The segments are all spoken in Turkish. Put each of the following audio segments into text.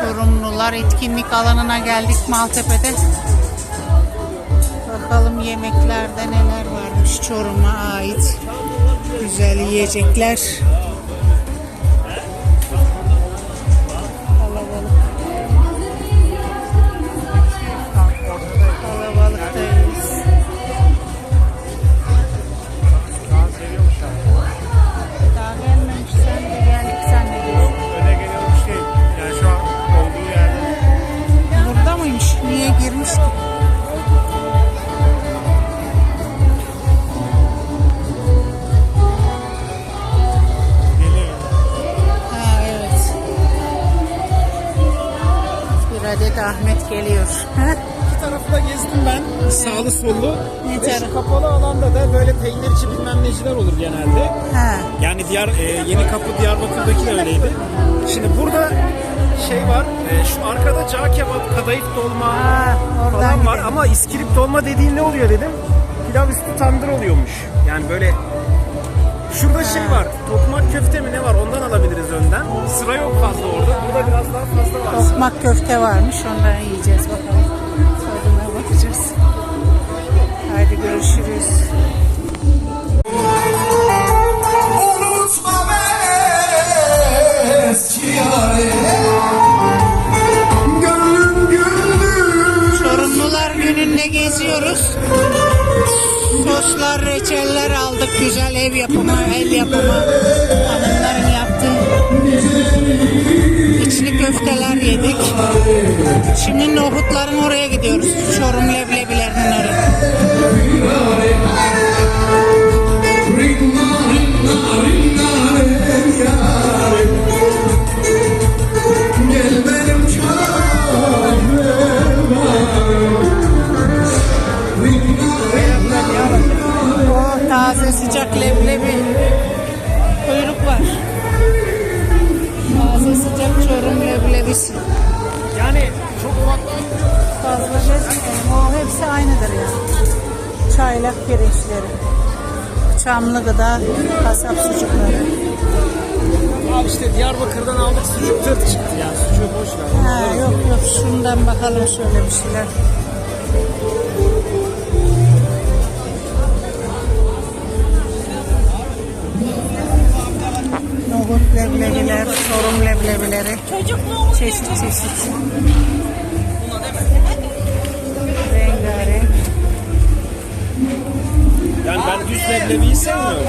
Çorumlular etkinlik alanına geldik Maltepe'de. Bakalım yemeklerde neler varmış Çorum'a ait. Güzel yiyecekler. Sağlı sollu. Ve şu kapalı alanda da böyle peynirci bilmem neciler olur genelde. ha. Yani diğer e, yeni kapı Diyarbakır'daki de öyleydi. Şimdi burada şey var. e, şu arkada cağ kebap, kadayıf dolma Ha, oradan falan var. gidelim. Ama iskilip dolma dediğin ne oluyor dedim. Pilav üstü tandır oluyormuş. Yani böyle Şurada şey var. Tokmak köfte mi ne var? Ondan alabiliriz önden. Sıra yok fazla orada. Burada biraz daha fazla var. Tokmak köfte varmış. Ondan yiyeceğiz bakalım. Bakacağız. Haydi görüşürüz. Unutma eski Çorumlular gününde geziyoruz. Soslar, reçeller aldık. Güzel ev yapımı. Yedik. Şimdi nohutların oraya gidiyoruz. Çorum leblebilerinin oraya. Oh taze sıcak leblebi. Kuyruk var. Taze sıcak çorum leblebisi. Yani çok Fazla gezmeyelim. O hepsi aynıdır ya. Çaylak pirinçleri. Çamlı gıda, kasap sucukları. Abi işte Diyarbakır'dan aldık sucuk tırt çıktı ya. Sucuğu boş ver. Ha, yok yok şundan bakalım şöyle bir şeyler. Leblebiler, sorum leblebileri. Çeşit çeşit. Rengarenk. Yani ben düz leblebiyi sevmiyorum.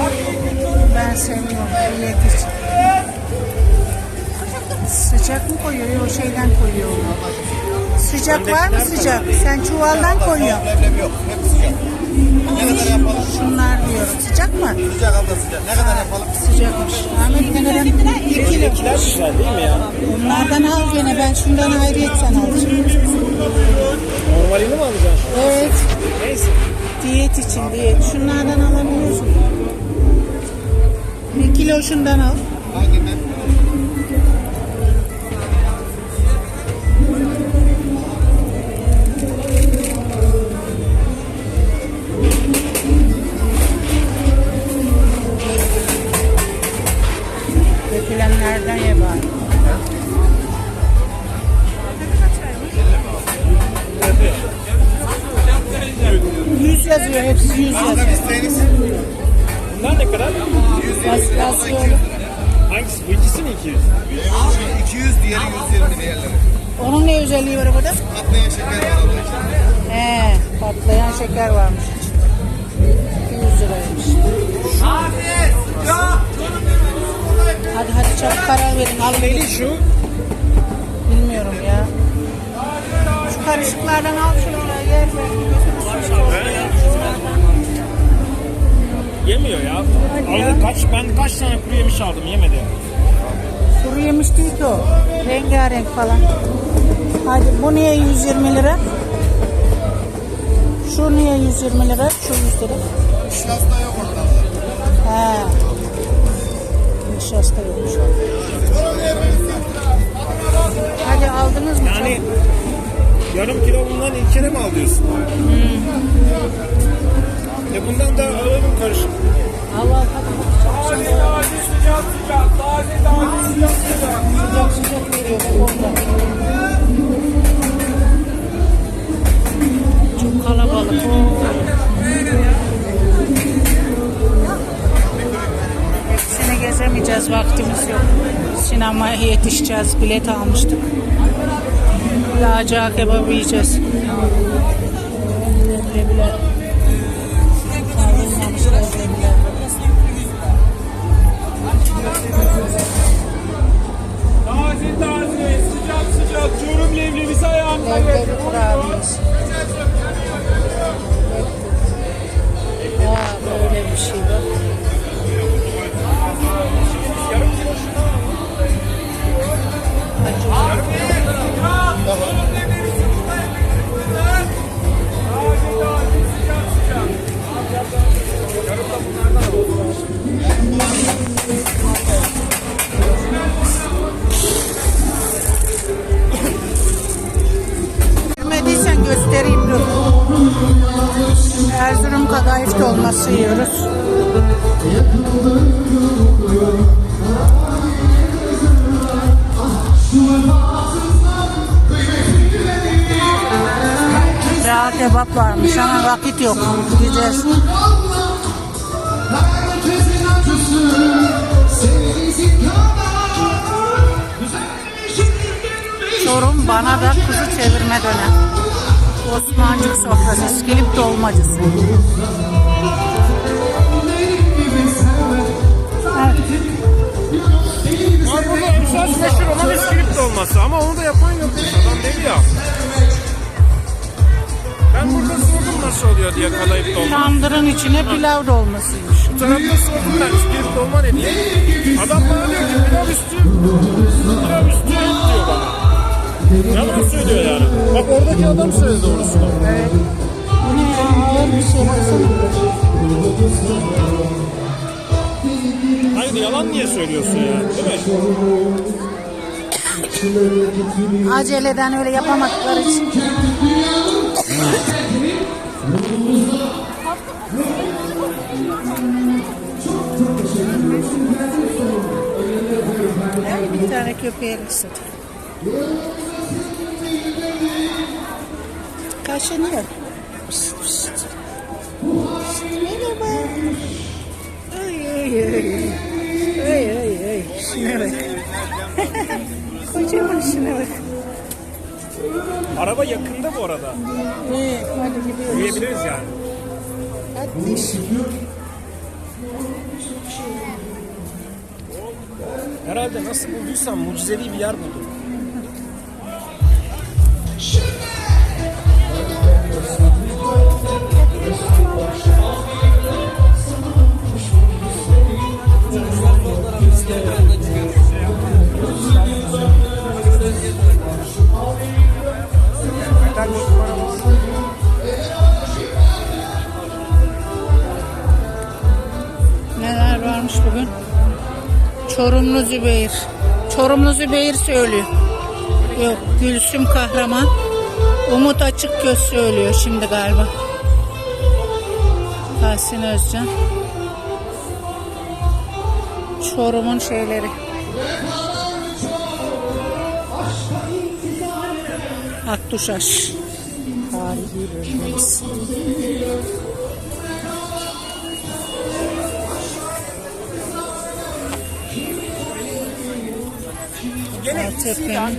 Ben sevmiyorum. Millet için. Sıcak mı koyuyor? Yok şeyden koyuyor. Sıcak var mı sıcak? Sen çuvaldan koyuyorsun. Leblebi yok. Hep sıcak. Ne kadar yapalım? Şunlar diyorum. Sıcak mı? Sıcak abla sıcak. Ne kadar yapalım? Sıcakmış. Ahmet ne kadar? Bir kilo. Elindekiler güzel değil mi ya? Onlardan al gene. Ben şundan ayrıyetten alacağım. Normalini mi alacaksın? Evet. Neyse. Diyet için diyet. Şunlardan alabiliyorsun. Bir kilo şundan al. Yazıyor, hepsi yüz yazıyor. İsteyiniz. Bunlar ne kadar? Yaz, yazıyor. Hangisi? Bu ikisi mi 200? 200 diğeri 120 diğerleri. Onun ne özelliği var burada? Patlayan şeker var abla işte. He, patlayan şeker varmış. 200 liraymış. Hadi hadi çabuk karar verin. Alın gidin. şu? Bilmiyorum ya. Şu karışıklardan al şunları yer ver. Yemiyor ya. Aldı kaç, ben kaç tane kuru yemiş aldım yemedi. Kuru yemiş değil ki o. Rengarenk falan. Hadi bu niye 120 lira? Şu niye 120 lira? Şu 100 lira. Nişasta yok orada. He. Nişasta yokmuş. Hadi aldınız mı? Yani yarım kilo bundan ilk kere mi alıyorsun? E bundan da Sıcak sıcak veriyor ben. Çok kalabalık. Hepsini gezemeyeceğiz vaktimiz yok. Sinemaya yetişeceğiz. Bilet almıştık. Lacak kebabı yiyeceğiz. Bile bile. Taze taze, sıcak sıcak, çorum leblebisi ayağımda Leblebi kurabiyesi. Varmış ama vakit yok. Gideceğiz. Çorum bana da kuzu çevirme dönem. Osmancık sofrası, İskilip dolmacısı. Var burada esas meşhur olan iskilip olması ama onu da yapan yok. Adam dedi ya. Diye kadayıf dolma. Tandırın içine pilav dolmasıymış. Bu tarafta sordum ben iskilip dolma ne diye. Adam bana diyor ki pilav üstü, pilav üstü et diyor bana. Yalan söylüyor yani. Bak oradaki adam söyledi doğrusunu. Evet. Bu ne ya? Ağır bir şey baksana. Hayır yalan niye söylüyorsun yani değil mi? Aceleden öyle yapamadıkları için. Ben bir tane köpeğe ısıt. Kaşınıyor. Pişt. Pişt, Merhaba. Ay ay ay. Ay ay ay. Şuna bak. Kocaman şuna bak. Araba yakında bu arada. Evet, hadi gidiyoruz. Diyebiliriz yani. Hadi. Herhalde nasıl bulduysan mucizevi bir yer buldum. Çorumlu Zübeyir. Çorumlu Zübeyir söylüyor. Yok Gülsüm Kahraman. Umut Açık Göz söylüyor şimdi galiba. Tahsin Özcan. Çorum'un şeyleri. Akduşaş. Tarihi bölgemiz. Tepe'nin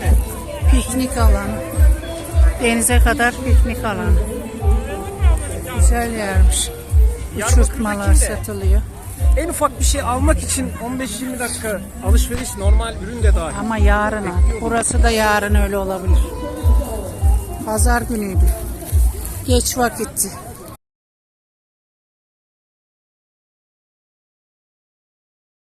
piknik alanı. Denize kadar piknik alanı. Güzel yermiş. Uçurtmalar satılıyor. En ufak bir şey almak için 15-20 dakika alışveriş normal ürün de dahil. Ama yarın ha. Burası da yarın öyle olabilir. Pazar günüydü. Geç vakitti.